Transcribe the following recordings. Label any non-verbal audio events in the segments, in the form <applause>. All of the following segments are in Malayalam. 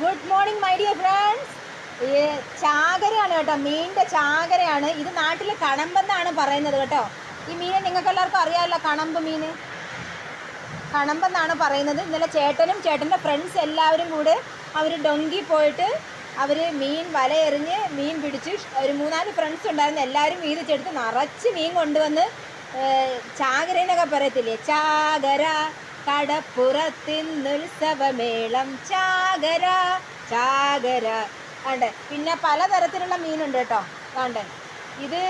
Good morning my dear friends ചാകരയാണ് കേട്ടോ മീനിന്റെ ചാകരയാണ്. ഇത് നാട്ടിൽ കണമ്പെന്നാണ് പറയുന്നത് കേട്ടോ. ഈ മീനെ നിങ്ങൾക്ക് എല്ലാവർക്കും അറിയാമല്ലോ കണമ്പ് മീൻ കണമ്പെന്നാണ് പറയുന്നത്. ഇന്നലെ ചേട്ടനും ചേട്ടന്റെ ഫ്രണ്ട്സ് എല്ലാവരും കൂടെ അവർ ഡൊങ്കി പോയിട്ട് അവർ മീൻ വലയെറിഞ്ഞ് മീൻ പിടിച്ച് ഒരു മൂന്നാൽ ഫ്രണ്ട്സ് ഉണ്ടായിരുന്നു. എല്ലാവരും വീതിച്ചെടുത്ത് നിറച്ച് മീൻ കൊണ്ടുവന്ന് ചാകരേനൊക്കെ പറയത്തില്ലേ? ചാകര. കടപ്പുറത്തിന്നുത്സവമേളം ചാകര ചാകര. കണ്ടേ? പിന്നെ പലതരത്തിലുള്ള മീനുണ്ട് കേട്ടോ. കണ്ടേ? ഇത്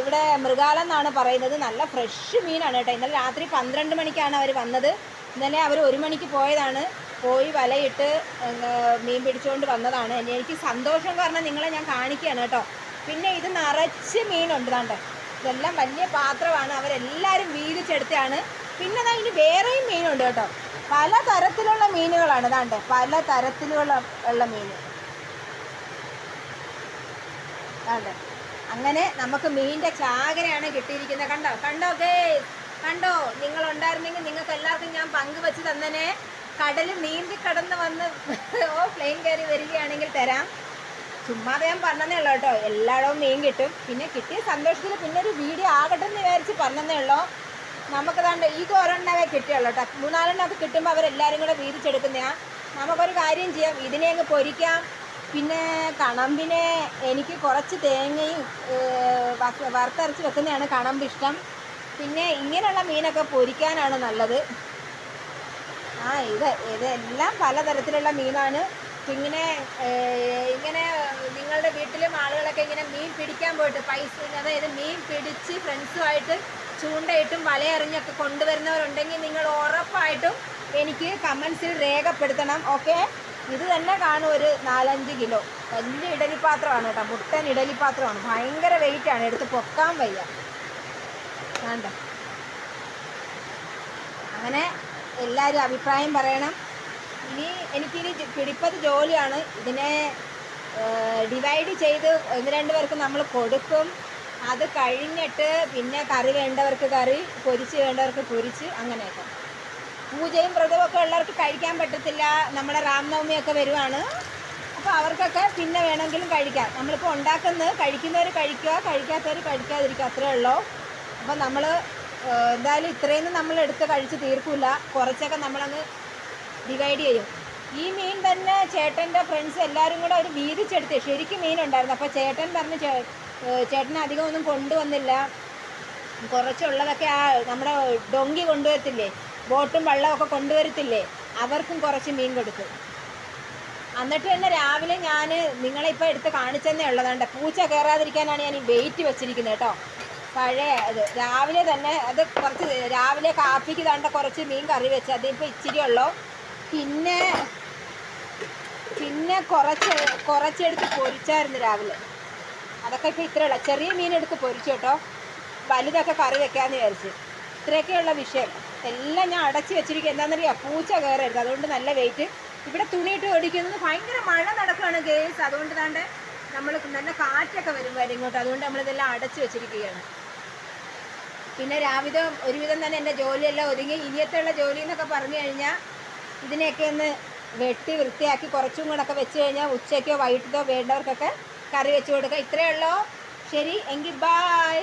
ഇവിടെ മൃഗാലം എന്നാണ് പറയുന്നത്. നല്ല ഫ്രഷ് മീനാണ് കേട്ടോ. ഇന്നലെ രാത്രി പന്ത്രണ്ട് മണിക്കാണ് അവർ വന്നത്. ഇന്നലെ അവർ ഒരു മണിക്ക് പോയതാണ്. പോയി വലയിട്ട് മീൻ പിടിച്ചുകൊണ്ട് വന്നതാണ്. എനിക്ക് സന്തോഷം കാരണം നിങ്ങളെ ഞാൻ കാണിക്കുകയാണ് കേട്ടോ. പിന്നെ ഇത് നിറച്ച് മീനുണ്ട് കണ്ടേ? ഇതെല്ലാം വലിയ പാത്രമാണ്. അവരെല്ലാവരും വീതിച്ചെടുത്താണ് പിന്നെ ദാ ഇനി വേറെയും മീനുണ്ട് കേട്ടോ. പല തരത്തിലുള്ള മീനുകളാണ്. ഇതാണ്ട് പല തരത്തിലുള്ള ഉള്ള മീൻ. അതെ അങ്ങനെ നമുക്ക് മീനിന്റെ ചാകരയാണ് കിട്ടിയിരിക്കുന്നത്. കണ്ടോ? കണ്ടോ ഗേ കണ്ടോ? നിങ്ങൾ ഉണ്ടായിരുന്നെങ്കിൽ നിങ്ങൾക്ക് എല്ലാവർക്കും ഞാൻ പങ്കുവെച്ച് തന്നനെ. കടൽ നീന്തി കടന്ന് വന്ന് <laughs> ഓ പ്ലെയിൻ കയറി വരികയാണെങ്കിൽ തരാം. ചുമ്മാതെ ഞാൻ പറഞ്ഞതേ ഉള്ളൂ കേട്ടോ. എല്ലായിടവും മീൻ കിട്ടും. പിന്നെ കിട്ടിയ സന്തോഷത്തിൽ പിന്നെ ഒരു വീഡിയോ ആകട്ടെ എന്ന് വിചാരിച്ച് പറഞ്ഞതേ ഉള്ളൂ. നമുക്ക് ദാണ്ട് ഈ ഒരെണ്ണവേ കിട്ടിയുള്ളൂ കേട്ടോ. മൂന്നാലെണ്ണം അത് കിട്ടുമ്പോൾ അവരെല്ലാവരും കൂടെ വീതിച്ചെടുക്കുന്നതാണ് നമുക്കൊരു കാര്യം ചെയ്യാം. ഇതിനെ അങ്ങ് പൊരിക്കാം. പിന്നെ കണമ്പിനെ എനിക്ക് കുറച്ച് തേങ്ങയും വറുത്തരച്ച് വെക്കുന്നതാണ് കണമ്പ് ഇഷ്ടം. പിന്നെ ഇങ്ങനെയുള്ള മീനൊക്കെ പൊരിക്കാനാണ് നല്ലത്. ആ ഇത് ഇതെല്ലാം പലതരത്തിലുള്ള മീനാണ്. ഇങ്ങനെ ഇങ്ങനെ നിങ്ങളുടെ വീട്ടിലും ആളുകളൊക്കെ ഇങ്ങനെ മീൻ പിടിക്കാൻ പോയിട്ട് പൈസ അതായത് മീൻ പിടിച്ച് ഫ്രണ്ട്സുമായിട്ട് ചൂണ്ടയിട്ടും വലയെറിഞ്ഞൊക്കെ കൊണ്ടുവരുന്നവരുണ്ടെങ്കിൽ നിങ്ങൾ ഉറപ്പായിട്ടും എനിക്ക് കമൻസിൽ രേഖപ്പെടുത്തണം ഓക്കെ ഇത് തന്നെ കാണും ഒരു നാലഞ്ച് കിലോ. വലിയ ഇഡലിപ്പാത്രമാണ് കേട്ടോ മുട്ടൻ ഇഡലിപ്പാത്രമാണ്. ഭയങ്കര വെയിറ്റാണ് എടുത്ത് പൊക്കാൻ വയ്യ. വേണ്ട അങ്ങനെ എല്ലാവരും അഭിപ്രായം പറയണം. ഇനി എനിക്കിനി പിടിപ്പത് ജോലിയാണ്. ഇതിനെ ഡിവൈഡ് ചെയ്ത് ഒന്ന് രണ്ട് പേർക്ക് നമ്മൾ കൊടുക്കും. അത് കഴിഞ്ഞിട്ട് പിന്നെ കറി വേണ്ടവർക്ക് കറി പൊരിച്ച് വേണ്ടവർക്ക് പൊരിച്ച് അങ്ങനെയൊക്കെ. പൂജയും വ്രതവും ഒക്കെ ഉള്ളവർക്ക് കഴിക്കാൻ പറ്റത്തില്ല. നമ്മുടെ രാംനവമിയൊക്കെ വരുവാണ്. അപ്പോൾ അവർക്കൊക്കെ പിന്നെ വേണമെങ്കിലും കഴിക്കാം. നമ്മളിപ്പോൾ ഉണ്ടാക്കുന്നത് കഴിക്കുന്നവർ കഴിക്കുക കഴിക്കാത്തവർ കഴിക്കാതിരിക്കുക അത്രേ ഉള്ളൂ. അപ്പോൾ നമ്മൾ എന്തായാലും ഇത്രയൊന്നും നമ്മൾ എടുത്ത് കഴിച്ച് തീർക്കില്ല കുറച്ചൊക്കെ നമ്മളങ്ങ് ഡിവൈഡ് ചെയ്യും. ഈ മീൻ തന്നെ ചേട്ടന്റെ ഫ്രണ്ട്സ് എല്ലാവരും കൂടെ അവർ വീതിച്ചെടുത്ത് ശരിക്കും മീനുണ്ടായിരുന്നു. അപ്പോൾ ചേട്ടൻ പറഞ്ഞ് ചേട്ടൻ അധികം ഒന്നും കൊണ്ടുവന്നില്ല. കുറച്ചുള്ളതൊക്കെ ആ നമ്മുടെ ഡൊങ്കി കൊണ്ടുവരത്തില്ലേ? ബോട്ടും വള്ളമൊക്കെ കൊണ്ടുവരത്തില്ലേ? അവർക്കും കുറച്ച് മീൻ കൊടുത്തു എന്നിട്ട് തന്നെ രാവിലെ ഞാൻ നിങ്ങളെ ഇപ്പോൾ എടുത്ത് കാണിച്ചെന്നേ ഉള്ളതാണ്ട് പൂച്ച കയറാതിരിക്കാനാണ് ഞാൻ ഈ വെയിറ്റ് വെച്ചിരിക്കുന്നത് കേട്ടോ. പഴയ അത്. രാവിലെ തന്നെ അത് കുറച്ച് രാവിലെ കാപ്പിക്ക് താണ്ട കുറച്ച് മീൻ കറി വെച്ച്. അതിപ്പോൾ ഇച്ചിരി ഉള്ളൂ പിന്നെ പിന്നെ കുറച്ച് കുറച്ചെടുത്ത് പൊരിച്ചായിരുന്നു രാവിലെ. അതൊക്കെ ഇപ്പോൾ ഇത്രയുള്ള ചെറിയ മീനെടുത്ത് പൊരിച്ചു കേട്ടോ. വലുതൊക്കെ കറി വെക്കാമെന്ന് വിചാരിച്ച്. ഇത്രയൊക്കെയുള്ള വിഷയം. എല്ലാം ഞാൻ അടച്ചു വെച്ചിരിക്കുക എന്താണെന്നറിയാം പൂച്ച കയറരുത്. അതുകൊണ്ട് നല്ല വെയിറ്റ് ഇവിടെ തുണിയിട്ട് ഓടിക്കുന്നത് ഭയങ്കര മഴ നടക്കുകയാണ് ഗേസ്. അതുകൊണ്ട് താണ്ട് നമ്മൾ നല്ല കാറ്റൊക്കെ വരും വരും ഇങ്ങോട്ട്. അതുകൊണ്ട് നമ്മളിതെല്ലാം അടച്ചു വെച്ചിരിക്കുകയാണ്. പിന്നെ രാവിലെ ഒരുവിധം തന്നെ എന്റെ ജോലിയെല്ലാം ഒതുങ്ങി. ഇനിയത്തുള്ള ജോലി എന്നൊക്കെ പറഞ്ഞു കഴിഞ്ഞാൽ ഇതിനെയൊക്കെ ഒന്ന് വെട്ടി വൃത്തിയാക്കി കുറച്ചും കൂടെ ഒക്കെ വെച്ച് കഴിഞ്ഞാൽ ഉച്ചയ്ക്കോ വൈകിട്ടോ വേണ്ടവർക്കൊക്കെ കറി വെച്ച് കൊടുക്കുക ഇത്രയേ ഉള്ളൂ. ശരി എങ്കിൽ ബായ്